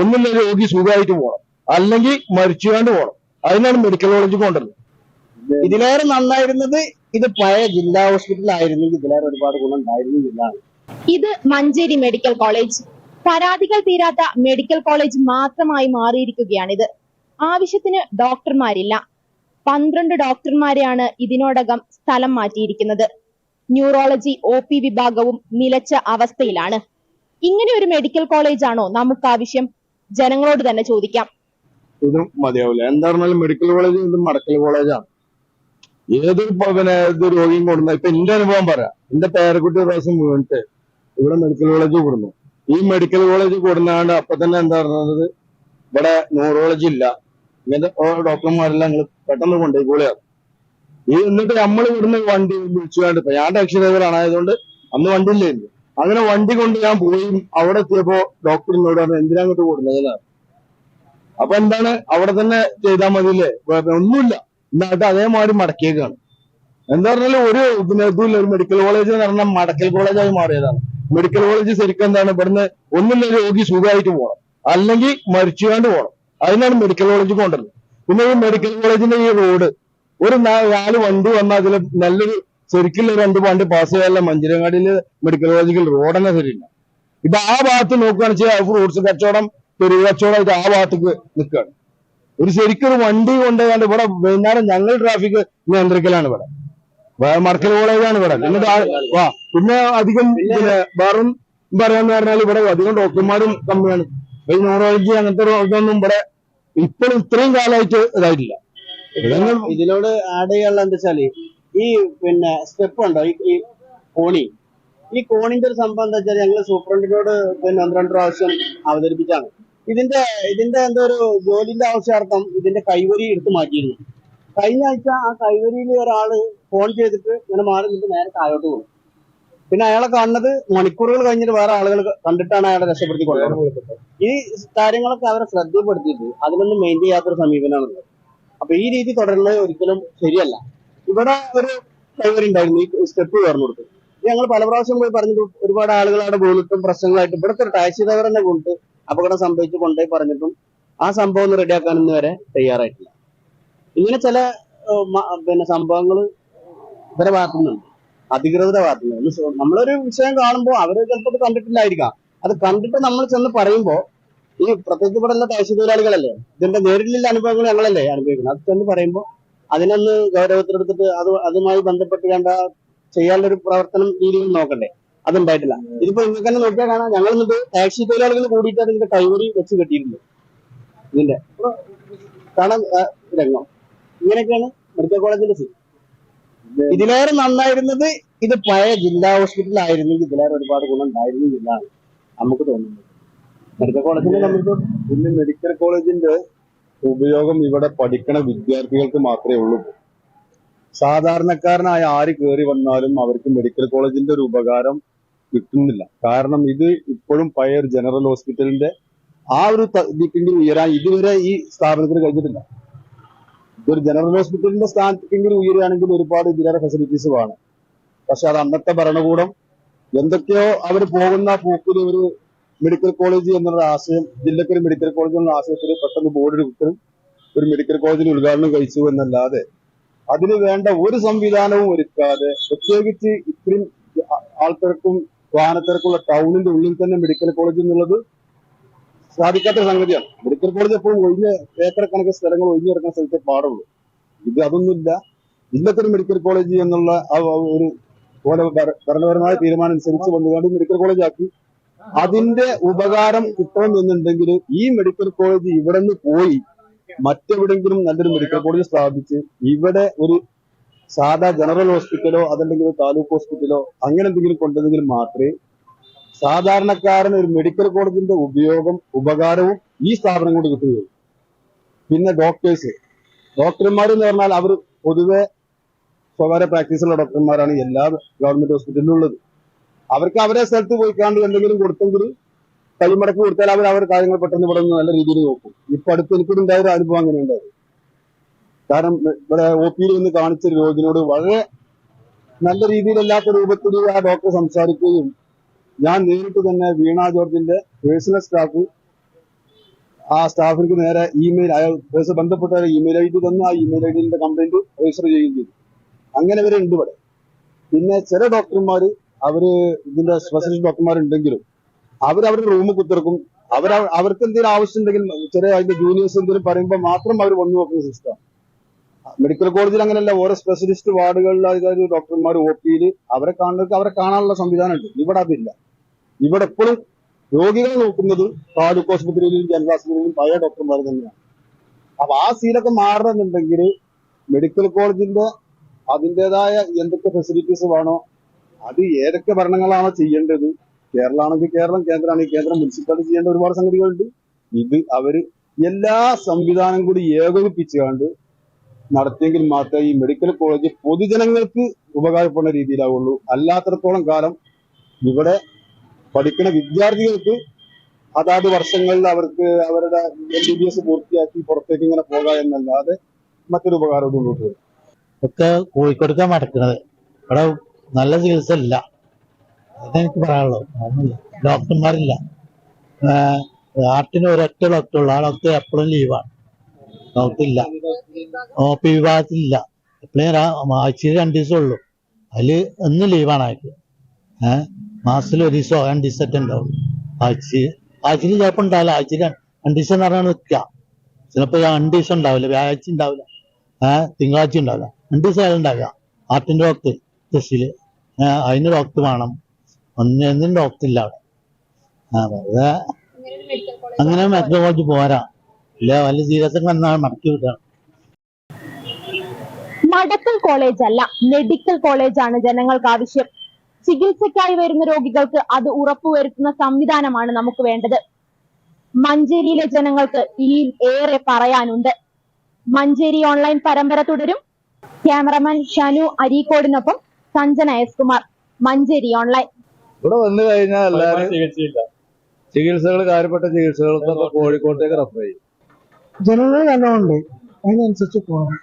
ഒന്നില്ല രോഗി സുഖമായിട്ട് പോകണം അല്ലെങ്കിൽ മരിച്ചുകൊണ്ട് പോകണം അതിനാണ് മെഡിക്കൽ കോളേജ് കൊണ്ടുവരുന്നത് ഇതിലേറെ നന്നായിരുന്നത് ഇത് പഴയ ജില്ലാ ഹോസ്പിറ്റൽ ആയിരുന്നെങ്കിൽ ഇതിലേറെ ഒരുപാട് ഗുണം ഉണ്ടായിരുന്നില്ല ഇത് മഞ്ചേരി മെഡിക്കൽ കോളേജ് പരാതികൾ തീരാത്ത മെഡിക്കൽ കോളേജ് മാത്രമായി മാറിയിരിക്കുകയാണിത്. ആവശ്യത്തിന് ഡോക്ടർമാരില്ല. പന്ത്രണ്ട് ഡോക്ടർമാരെയാണ് ഇതിനോടകം സ്ഥലം മാറ്റിയിരിക്കുന്നത്. ന്യൂറോളജി ഒ പി വിഭാഗവും നിലച്ച അവസ്ഥയിലാണ്. ഇങ്ങനെ ഒരു മെഡിക്കൽ കോളേജാണോ നമുക്ക് ആവശ്യം? ജനങ്ങളോട് തന്നെ ചോദിക്കാം. ഇതും മതിയാവില്ല. എന്താ മെഡിക്കൽ കോളേജ് ഇതും മടക്കൽ കോളേജാണ് ഏത് പിന്നെ ഇത് രോഗിയും കൊടുന്ന ഇപ്പൊ എന്റെ അനുഭവം പറയാം. എന്റെ പേരക്കുട്ടി പ്രാവശ്യം വീണിട്ട് ഇവിടെ മെഡിക്കൽ കോളേജ് കൊടുന്നു ഈ മെഡിക്കൽ കോളേജ് കൊടുന്നാണ്ട് അപ്പൊ തന്നെ എന്താ പറയുന്നത് ഇവിടെ ന്യൂറോളജി ഇല്ല. ഇങ്ങനത്തെ ഡോക്ടർമാരെല്ലാം നിങ്ങൾ പെട്ടെന്ന് കൊണ്ടുപോയിക്കോളിയാണ് ഈ എന്നിട്ട് നമ്മൾ ഇവിടുന്ന് വണ്ടി വിളിച്ചുകൊണ്ട് കണ്ടിപ്പോ ഞാൻ ടാക്സി ഡ്രൈവറാണ് ആയതുകൊണ്ട് അന്ന് വണ്ടി ഇല്ലായിരുന്നു. അങ്ങനെ വണ്ടി കൊണ്ട് ഞാൻ പോയി അവിടെ എത്തിയപ്പോ ഡോക്ടർ എന്നോട് പറഞ്ഞു എന്തിനാ അങ്ങോട്ട് കൊടുക്കുന്നതിനാണ് അപ്പൊ എന്താണ് അവിടെ തന്നെ ചെയ്താൽ മതിയില്ലേ? ഒന്നുമില്ല. എന്നിട്ട് അതേമാതിരി മടക്കിയേക്കാണ്. എന്താ പറഞ്ഞാലും ഒരു പിന്നെ ഇതുമില്ല ഒരു മെഡിക്കൽ കോളേജ് എന്ന് പറഞ്ഞാൽ മടക്കൽ കോളേജായി മാറിയതാണ്. മെഡിക്കൽ കോളേജ് ശരിക്കും എന്താണ് ഇവിടുന്ന് ഒന്നില്ല രോഗി സുഖമായിട്ട് പോകണം അല്ലെങ്കിൽ മരിച്ചുകൊണ്ട് പോകണം അതിനാണ് മെഡിക്കൽ കോളേജ് കൊണ്ടുവരുന്നത്. പിന്നെ ഈ മെഡിക്കൽ കോളേജിന്റെ ഈ റോഡ് ഒരു നാല് വണ്ടി വന്നാൽ അതിൽ നല്ലൊരു ശരിക്കുള്ള രണ്ട് പണ്ട് പാസ് ചെയ്യാനുള്ള മഞ്ചിരങ്ങാടിയിൽ മെഡിക്കൽ കോളേജിൽ റോഡ് തന്നെ ശരിയില്ല. ഇപ്പൊ ആ ഭാഗത്ത് നോക്കുകയാണെന്ന് വെച്ചാൽ ഫ്രൂട്ട്സ് കച്ചവടം പെരുവ് കച്ചവടമായിട്ട് ആ ഭാഗത്തേക്ക് നിൽക്കുകയാണ്. ഒരു ശരിക്കും ഒരു വണ്ടി കൊണ്ടുപോയാണ്ട് ഇവിടെ വൈകുന്നേരം ഞങ്ങൾ ട്രാഫിക് നിയന്ത്രിക്കലാണ് ഇവിടെ. മടക്കൽ കോളേജാണ് ഇവിടെ. എന്നിട്ട് പിന്നെ അധികം പിന്നെ വേറും പറയാന്ന് പറഞ്ഞാൽ ഇവിടെ അധികം ഡോക്ടർമാരും കമ്മിയാണ്. ഈ ന്യൂറോളജി അങ്ങനത്തെ രോഗമൊന്നും ഇവിടെ ഇപ്പോഴും ഇത്രയും കാലമായിട്ട് ഇതായിട്ടില്ല. ഇതിനോട് ആഡ് ചെയ്യാനുള്ള എന്താ വെച്ചാൽ ഈ പിന്നെ സ്റ്റെപ്പ് ഉണ്ടോ? ഈ കോണി. ഈ കോണിന്റെ ഒരു സംഭവം എന്താ വെച്ചാൽ ഞങ്ങൾ സൂപ്രണ്ടിനോട് പിന്നെ ഒന്ന് രണ്ട് പ്രാവശ്യം അവതരിപ്പിച്ചാണ്. ഇതിന്റെ ഇതിന്റെ എന്തോ ഒരു ജോലിന്റെ ആവശ്യാർത്ഥം ഇതിന്റെ കൈവരി എടുത്തു മാറ്റിയിരുന്നു. കഴിഞ്ഞ ആഴ്ച ആ കൈവരിയിൽ ഒരാൾ ഫോൺ ചെയ്തിട്ട് ഇങ്ങനെ മാറി നിന്ന് നേരെ താഴോട്ട് പോകും പിന്നെ അയാളെ കാണുന്നത് മണിക്കൂറുകൾ കഴിഞ്ഞിട്ട് വേറെ ആളുകൾ കണ്ടിട്ടാണ് അയാളെ രക്ഷപ്പെടുത്തി കൊണ്ടുപോകുന്നത് ഈ കാര്യങ്ങളൊക്കെ അവരെ ശ്രദ്ധപ്പെടുത്തിയിട്ട് അതിനൊന്നും മെയിൻ ചെയ്യാത്തൊരു സമീപനമാണുള്ളത്. അപ്പൊ ഈ രീതി തുടരുന്നത് ഒരിക്കലും ശരിയല്ല. ഇവിടെ ഒരു ഡ്രൈവർ ഉണ്ടായിരുന്നു ഈ സ്റ്റെപ്പ് കയറുന്നു കൊടുത്ത്. ഞങ്ങൾ പല പ്രാവശ്യം പോയി പറഞ്ഞിട്ട് ഒരുപാട് ആളുകൾ അവിടെ വീണിട്ടും പ്രശ്നങ്ങളായിട്ടും ഇവിടുത്തെ ടാക്സി ഡ്രൈവർ തന്നെ കൊണ്ടിട്ട് അപകടം സംഭവിച്ചു കൊണ്ടുപോയി പറഞ്ഞിട്ടും ആ സംഭവം ഒന്ന് റെഡിയാക്കാൻ ഇന്ന് വരെ തയ്യാറായിട്ടില്ല. ഇങ്ങനെ ചില പിന്നെ സംഭവങ്ങൾ ഇവരെ ഭാഗത്തുനിന്നുണ്ട്. അധികൃതരുടെ ഭാഗത്തുനിന്ന് നമ്മളൊരു വിഷയം കാണുമ്പോൾ അവർ ചിലപ്പോൾ അത് കണ്ടിട്ടില്ലായിരിക്കാം. അത് കണ്ടിട്ട് നമ്മൾ ചെന്ന് പറയുമ്പോൾ ഈ പ്രത്യേകിച്ച് ഇവിടെ ഉള്ള ടാക്സി തൊഴിലാളികളല്ലേ? ഇതിന്റെ നേരിട്ടുള്ള അനുഭവങ്ങൾ ഞങ്ങളല്ലേ അനുഭവിക്കുന്നത്? അത് ചെന്ന് പറയുമ്പോൾ അതിനൊന്ന് ഗൗരവത്തിലെടുത്തിട്ട് അത് അതുമായി ബന്ധപ്പെട്ട് വേണ്ട ചെയ്യാനുള്ള ഒരു പ്രവർത്തനം രീതിയിൽ നോക്കണ്ടേ? അതുണ്ടായിട്ടില്ല. ഇതിപ്പോ നിങ്ങൾക്ക് തന്നെ നോക്കിയാൽ കാണാം. ഞങ്ങൾ എന്നിട്ട് ടാക്സി തൊഴിലാളികൾ കൂടിയിട്ട് അതിന്റെ കൈവരി വെച്ച് കെട്ടിയിരുന്നു ഇതിന്റെ കാരണം രംഗം. ഇങ്ങനെയൊക്കെയാണ് മെഡിക്കൽ കോളേജിന്റെ സ്ഥിതി. ഇതിലേറെ നന്നായിരുന്നത് ഇത് പഴയ ജില്ലാ ഹോസ്പിറ്റൽ ആയിരുന്നെങ്കിൽ ഇതിലേറെ ഒരുപാട് ഗുണം ഉണ്ടായിരുന്നില്ലാണ് നമുക്ക് തോന്നുന്നത്. മെഡിക്കൽ കോളേജിനെ നമുക്ക് പിന്നെ മെഡിക്കൽ കോളേജിന്റെ ഉപയോഗം ഇവിടെ പഠിക്കണ വിദ്യാർത്ഥികൾക്ക് മാത്രമേ ഉള്ളൂ. സാധാരണക്കാരനായ ആര് കയറി വന്നാലും അവർക്ക് മെഡിക്കൽ കോളേജിന്റെ ഒരു ഉപകാരം കിട്ടുന്നില്ല. കാരണം ഇത് ഇപ്പോഴും പയർ ഒരു ജനറൽ ഹോസ്പിറ്റലിന്റെ ആ ഒരു ഇതിക്കെങ്കിലും ഉയരാൻ ഇതുവരെ ഈ സ്ഥാപനത്തിന് കഴിഞ്ഞിട്ടില്ല. ഇതൊരു ജനറൽ ഹോസ്പിറ്റലിന്റെ സ്ഥാനത്തേക്കെങ്കിലും ഉയരുകയാണെങ്കിൽ ഒരുപാട് ഇതിലേറെ ഫെസിലിറ്റീസ് വേണം. പക്ഷെ അത് അന്നത്തെ ഭരണകൂടം എന്തൊക്കെയോ അവർ പോകുന്ന പോക്കിൽ ഒരു മെഡിക്കൽ കോളേജ് എന്നുള്ള ആശയം ജില്ലക്ക് ഒരു മെഡിക്കൽ കോളേജ് എന്നുള്ള ആശയത്തിൽ പെട്ടെന്ന് ബോർഡ് എടുത്തിട്ട് ഒരു മെഡിക്കൽ കോളേജിന് ഉദ്ഘാടനം കഴിച്ചു എന്നല്ലാതെ അതിന് വേണ്ട ഒരു സംവിധാനവും ഒരുക്കാതെ പ്രത്യേകിച്ച് ഇത്രയും ആൾക്കാർക്കും വാഹനത്തിരക്കുള്ള ടൗണിന്റെ ഉള്ളിൽ തന്നെ മെഡിക്കൽ കോളേജ് എന്നുള്ളത് സാധിക്കാത്ത സംഗതിയാണ്. മെഡിക്കൽ കോളേജ് എപ്പോഴും ഒഴിഞ്ഞ ഏക്കർ കണക്ക് സ്ഥലങ്ങൾ ഒഴിഞ്ഞു കിടക്കുന്ന സ്ഥലത്തെ പാടുള്ളൂ. ഇത് അതൊന്നുമില്ല. ജില്ലക്കൊരു മെഡിക്കൽ കോളേജ് എന്നുള്ള ആ ഒരു ഭരണപരമായ തീരുമാനം അനുസരിച്ച് വന്നുകൊണ്ട് മെഡിക്കൽ കോളേജ് ആക്കി അതിന്റെ ഉപകാരം കിട്ടണം എന്നുണ്ടെങ്കിൽ ഈ മെഡിക്കൽ കോളേജ് ഇവിടെ നിന്ന് പോയി മറ്റെവിടെങ്കിലും നല്ലൊരു മെഡിക്കൽ കോളേജ് സ്ഥാപിച്ച് ഇവിടെ ഒരു സാധാ ജനറൽ ഹോസ്പിറ്റലോ അതല്ലെങ്കിൽ താലൂക്ക് ഹോസ്പിറ്റലോ അങ്ങനെ എന്തെങ്കിലും കൊണ്ടുവന്നെങ്കിൽ മാത്രമേ സാധാരണക്കാരന് ഒരു മെഡിക്കൽ കോളേജിന്റെ ഉപയോഗം ഉപകാരവും ഈ സ്ഥാപനം കൊണ്ട് കിട്ടുകയുള്ളൂ. പിന്നെ ഡോക്ടേഴ്സ് ഡോക്ടർമാർ എന്ന് പറഞ്ഞാൽ അവർ പൊതുവെ സ്വകാര്യ പ്രാക്ടീസുള്ള ഡോക്ടർമാരാണ് എല്ലാ ഗവൺമെന്റ് ഹോസ്പിറ്റലിലും ഉള്ളത്. അവർക്ക് അവരെ സ്ഥലത്ത് പോയിക്കാണ്ട് കണ്ട് എന്തെങ്കിലും കൊടുത്തെങ്കിൽ കൈമടക്ക് കൊടുത്താൽ അവർ അവരുടെ കാര്യങ്ങൾ പെട്ടെന്ന് ഇവിടെ നല്ല രീതിയിൽ നോക്കും. ഇപ്പൊ അടുത്ത് എനിക്കൊരു ഉണ്ടായ ഒരു അനുഭവം അങ്ങനെ ഉണ്ടായത് കാരണം ഇവിടെ ഒ പിയിൽ നിന്ന് കാണിച്ച രോഗിനോട് വളരെ നല്ല രീതിയിലല്ലാത്ത രൂപത്തിൽ ആ ഡോക്ടർ സംസാരിക്കുകയും ഞാൻ നേരിട്ട് തന്നെ വീണ ജോർജിന്റെ പേഴ്സണൽ സ്റ്റാഫ് ആ സ്റ്റാഫിന് നേരെ ഇമെയിൽ അയാൾ ബന്ധപ്പെട്ട ഇമെയിൽ ഐ ഡി തന്നു. ആ ഇമെയിൽ ഐ ഡിന്റെ കംപ്ലൈന്റ് രജിസ്റ്റർ ചെയ്യുകയും ചെയ്തു. അങ്ങനെ വരെ ഉണ്ട് ഇവിടെ. പിന്നെ ചില ഡോക്ടർമാര് അവർ ഇതിന്റെ സ്പെഷ്യലിസ്റ്റ് ഡോക്ടർമാരുണ്ടെങ്കിലും അവർ അവരുടെ റൂമിൽ കുത്തിറക്കും അവർ അവർക്ക് എന്തെങ്കിലും ആവശ്യം ഉണ്ടെങ്കിൽ ചെറിയ അതിന്റെ ജൂനിയേഴ്സ് എന്തെങ്കിലും പറയുമ്പോൾ മാത്രം അവർ വന്നു നോക്കുന്ന സിസ്റ്റം മെഡിക്കൽ കോളേജിൽ അങ്ങനെയല്ല ഓരോ സ്പെഷ്യലിസ്റ്റ് വാർഡുകളിൽ അതായത് ഡോക്ടർമാർ ഒ പിയിൽ അവരെ കാണുന്നവർക്ക് അവരെ കാണാനുള്ള സംവിധാനമുണ്ട്. ഇവിടെ അതില്ല. ഇവിടെ എപ്പോഴും രോഗികളെ നോക്കുന്നത് താലൂക്ക് ആശുപത്രിയിലും ജനറൽ ആശുപത്രിയിലും പഴയ ഡോക്ടർമാർ തന്നെയാണ്. അപ്പൊ ആ സീലൊക്കെ മാറണമെന്നുണ്ടെങ്കിൽ മെഡിക്കൽ കോളേജിന്റെ അതിന്റെതായ എന്തൊക്കെ ഫെസിലിറ്റീസ് വേണോ അത് ഏതൊക്കെ ഭരണങ്ങളാണ് ചെയ്യേണ്ടത്? കേരളമാണെങ്കിൽ കേരളം കേന്ദ്രമാണെങ്കിൽ കേന്ദ്രം മുനിസിപ്പാലിറ്റി ചെയ്യേണ്ട ഒരുപാട് സംഗതികളുണ്ട്. ഇത് അവർ എല്ലാ സംവിധാനം കൂടി ഏകോപിപ്പിച്ചുകൊണ്ട് നടത്തിയെങ്കിൽ മാത്രമേ ഈ മെഡിക്കൽ കോളേജ് പൊതുജനങ്ങൾക്ക് ഉപകാരപ്പെടുന്ന രീതിയിലാവുള്ളൂ. അല്ലാത്തടത്തോളം കാലം ഇവിടെ പഠിക്കുന്ന വിദ്യാർത്ഥികൾക്ക് അതാത് വർഷങ്ങളിൽ അവർക്ക് അവരുടെ എം ബി ബി എസ് പൂർത്തിയാക്കി പുറത്തേക്ക് ഇങ്ങനെ പോകാം എന്നല്ലാതെ മറ്റൊരു ഉപകാരം മുന്നോട്ട് വരും ഒക്കെ കോഴിക്കോടുക്കാ മടക്കുന്നത് ഇവിടെ നല്ല ചികിത്സ ഇല്ല അതെനിക്ക് പറയാനുള്ളൂ ഡോക്ടർമാരില്ല. ആർട്ടിന് ഒരൊറ്റ ഡോക്ടർ ഉള്ളു. ആ ഡോക്ടർ എപ്പോഴും ലീവാണ്. ഡോക്ടർ ഇല്ല ഒ പി വിഭാഗത്തിലില്ല. എപ്പോഴും ആഴ്ചയിൽ രണ്ട് ദിവസം ഉള്ളു. അതിൽ എന്ന് ലീവാണ് അയാൾക്ക് ഏഹ് മാസത്തിൽ ഒരു ദിവസമോ രണ്ട് ദിവസമൊക്കെ ഉണ്ടാവും ആഴ്ച ആഴ്ചയിൽ ചിലപ്പോൾ ഉണ്ടാവില്ല. ആഴ്ചയിൽ രണ്ട് ദിവസം പറഞ്ഞാൽ നിൽക്കുക. ചിലപ്പോൾ രണ്ട് ദിവസം ഉണ്ടാവില്ല. വ്യാഴാഴ്ച ഉണ്ടാവില്ല. ഏഹ് തിങ്കളാഴ്ച ഉണ്ടാവില്ല. രണ്ട് ദിവസം അയാൾ ഉണ്ടാവില്ല ആർട്ടിന്റെ ഡോക്ടർ. ഏഹ് അതിന് ഡോക്ടർ വേണം. ഒന്നും എന്തിനും ഡോക്ടർ ഇല്ല അവിടെ. അങ്ങനെ മെഡിക്കൽ കോളേജ് പോരാ. ഇല്ല വല്ല ജീവിതത്തിൽ വന്നാൽ മടക്കി വിട്ടാണ് മെഡിക്കൽ കോളേജ് അല്ല മെഡിക്കൽ കോളേജ് ആണ് ജനങ്ങൾക്ക് ആവശ്യം. ചികിത്സയ്ക്കായി വരുന്ന രോഗികൾക്ക് അത് ഉറപ്പുവരുത്തുന്ന സംവിധാനമാണ് നമുക്ക് വേണ്ടത്. മഞ്ചേരിയിലെ ജനങ്ങൾക്ക് ഈ ഏറെ പറയാനുണ്ട്. മഞ്ചേരി ഓൺലൈൻ പരമ്പര തുടരും. ക്യാമറമാൻ ഷാനു അരീക്കോടിനൊപ്പം സഞ്ജന എസ് കുമാർ മഞ്ചേരി ഓൺലൈൻ ഇവിടെ വന്നു കഴിഞ്ഞാൽ എല്ലാവരും ചികിത്സകൾ കാര്യപ്പെട്ട ചികിത്സകൾ കോഴിക്കോട്ടേക്ക് റെഫർ ചെയ്യും. ജനങ്ങൾ നല്ലോണ്ട് അതിനനുസരിച്ച് പോകണം